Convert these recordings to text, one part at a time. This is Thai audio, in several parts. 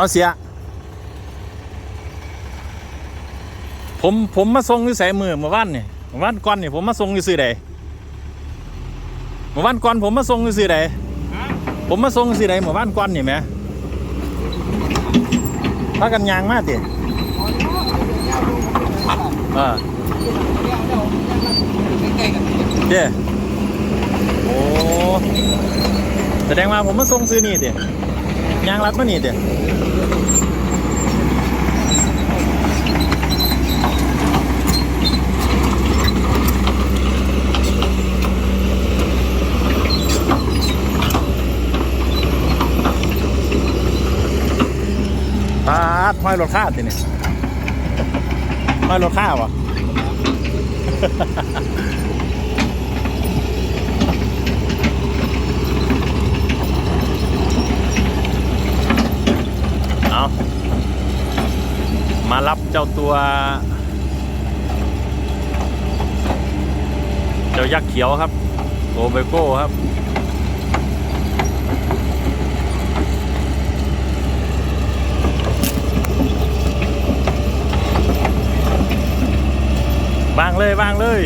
เอาเสีย ผมผมมาส่งอยู่ใส่มือเมื่อวานนี่เมื่อวานก่อนนี่ผมมาส่งอยู่ซื้อใดเมื่อวานก่อนผมมาส่งอยู่ซื้อใดผมมาส่งอยู่ซื้อใดเมื่อวานก่อนนี่แหมพากันยางมาติเอ่าใกล้ๆกันเด้โอ้แสดงว่าผมมาส่งซื้อนี่เด้ ยางรัดมานี่เด้ปาดห้อยรถข้าติเนี่ยห้อยรถข้าวะเอา มารับเจ้าตัว เจ้ายักษ์เขียวครับโกเบโก้ครับวางเลยวางเลย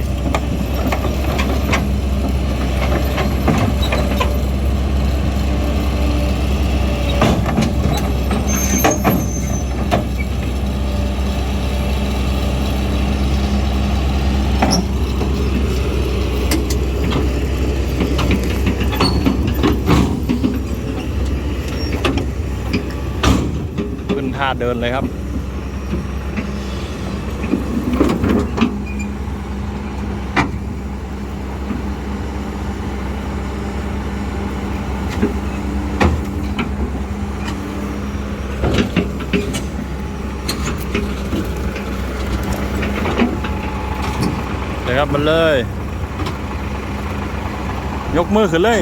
เดินเลยครับเลยครับมันเลย ยกมือขึ้นเลย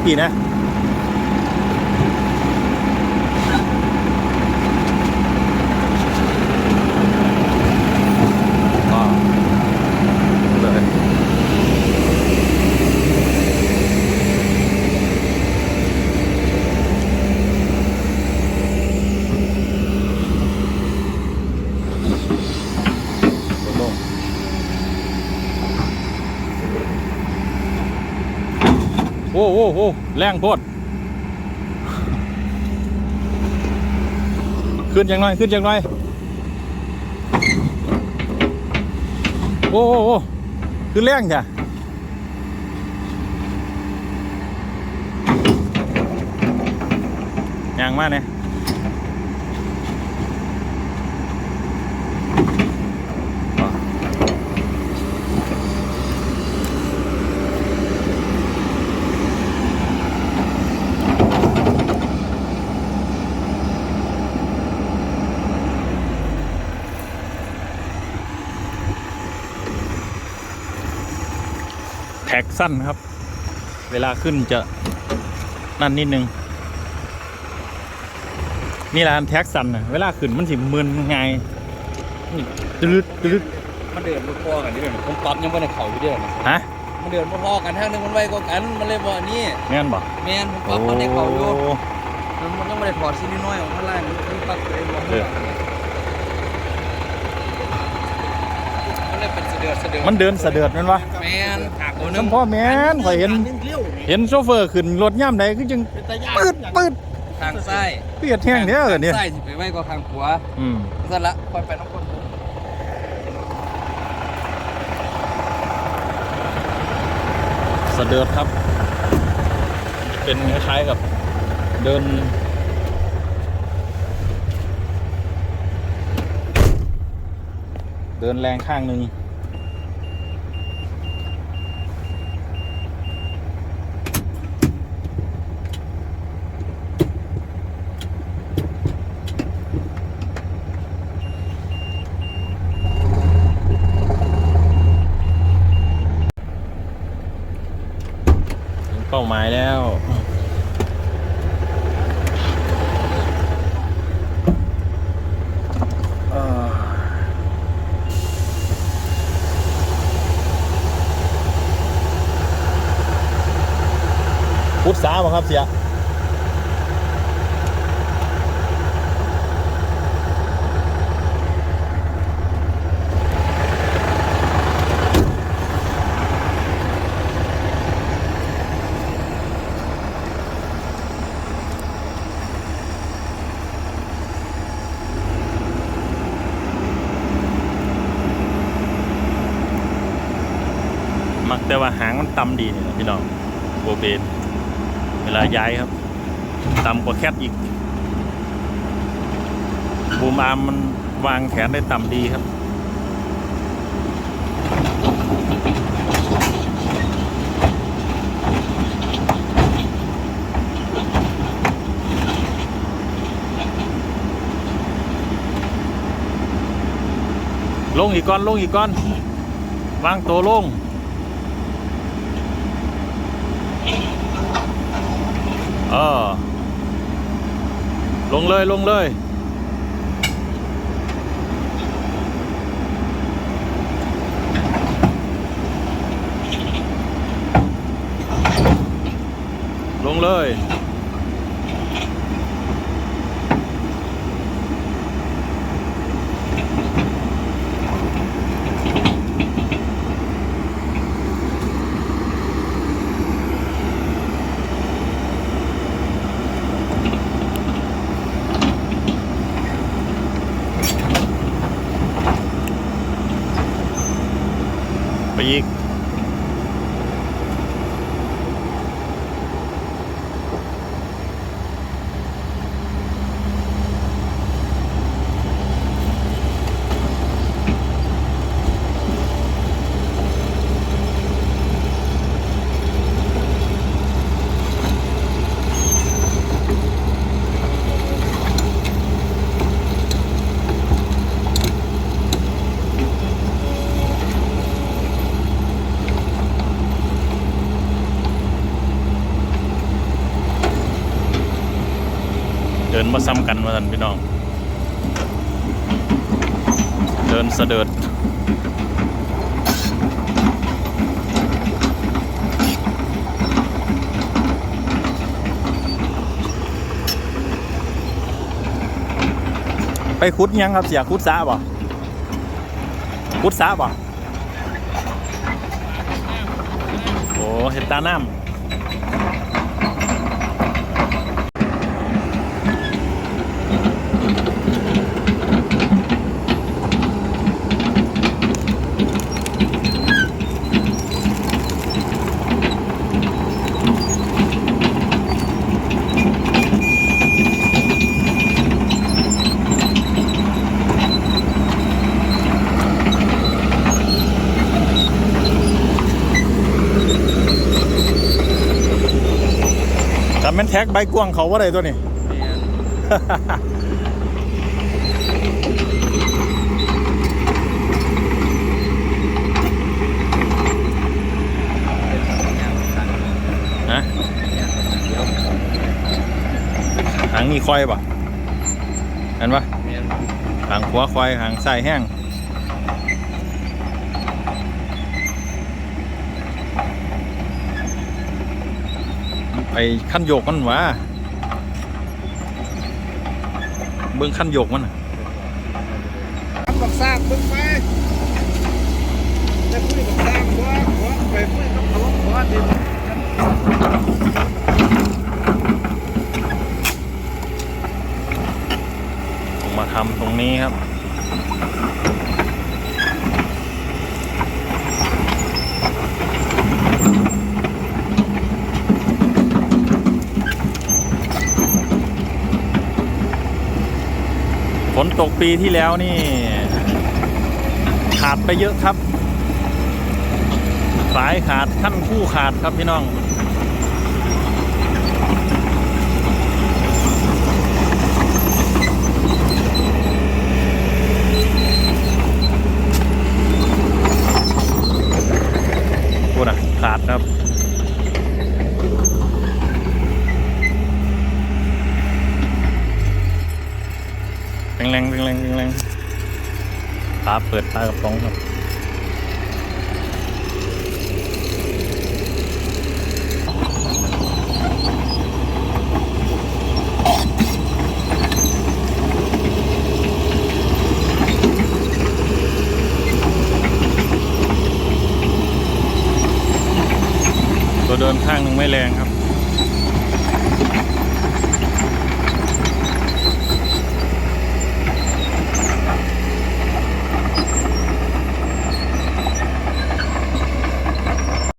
ทางกี่นะ โอ้โอ้โอ้แรงโพดขึ้นยังไงขึ้นยังไงโอ้โอ้โอ้ขึ้นแรงจ้ะยางมากเนี่ย แท็กสั้นครับ เวลาขึ้นจะนั่นนิดนึง นี่แหละแท็กสั้นนะเวลาขึ้นมันสิมึนไงายนี่ตืดตืดมันเดินบ่พอกันนี่เด้อผมปรับยังบ่ได้เข้าอยู่เด้อนะฮะมันเดินบ่พอกันทางหนึงมันไวกว่ากันมันเลยบ่อันนี้แม่นบ่แม่นผมปรับมันได้เข้าอยู่มันยังบ่ได้ถอดชิ้นน้อยๆออกมาไล่มันมันปรับตัวเองบ่มันเลยเป็น เสะเดือดเสะเดือดมันเดินสะเดือดแม่นวะแม่นถากตัวหนึสังมพ่อแม่นข่อยเห็นเห็นโชเฟอร์ขึ้นรถย่ำใดคือจังปืดปืดทางซ้ายเปียดแห้งเด้อเนี่ยซ้ายสิไปไวกว่าทางขวาอืมสั่นละค่อยไปน้องคนสะเดือดครับ เป็นคล้ายๆกับเดิน เดินแรงข้างหนึ่ง เป้าหมายแล้ว พุทธสาบังครับเสีย มักแต่ว่าหางมันต่ำดีนี่พี่น้องโบเบนเวลาย้ายครับต่ำกว่าแคทอีกบูมอาร์มมันวางแขนได้ต่ำดีครับ ลงอีกก้อน ลงอีกก้อน วางตัวลง เออลงเลยลงเลย ลงเลย มาซ้ำกันมาสันพี่น้อง เดินเสด็จไปขุดยังครับเสียขุดสาบ่ขุดสาบ่โอ้เห็ดตาน้ำ แท็กใบกวงเขาว่าไรตัวนี้ ฮะหางมีควายปะเห็นปะหางขวควายหางซ้ายแห้ง ไปขั้นโยกมันวะเบิ้งขั้นโยกมันทำกับสร้างเบิ่งไปจะคุยกับสร้างบ่บ่ไปคุยกับเขาบ่ดิผมมาทำตรงนี้ครับ นตกปีที่แล้วนี่ ขาดไปเยอะครับ สายขาดขั้นคู่ขาดครับพี่น้อง รงดึงแรงแรงตาเปิดตากระป๋องครับตัวเดินข้างหนึ่งไม่แรงครับ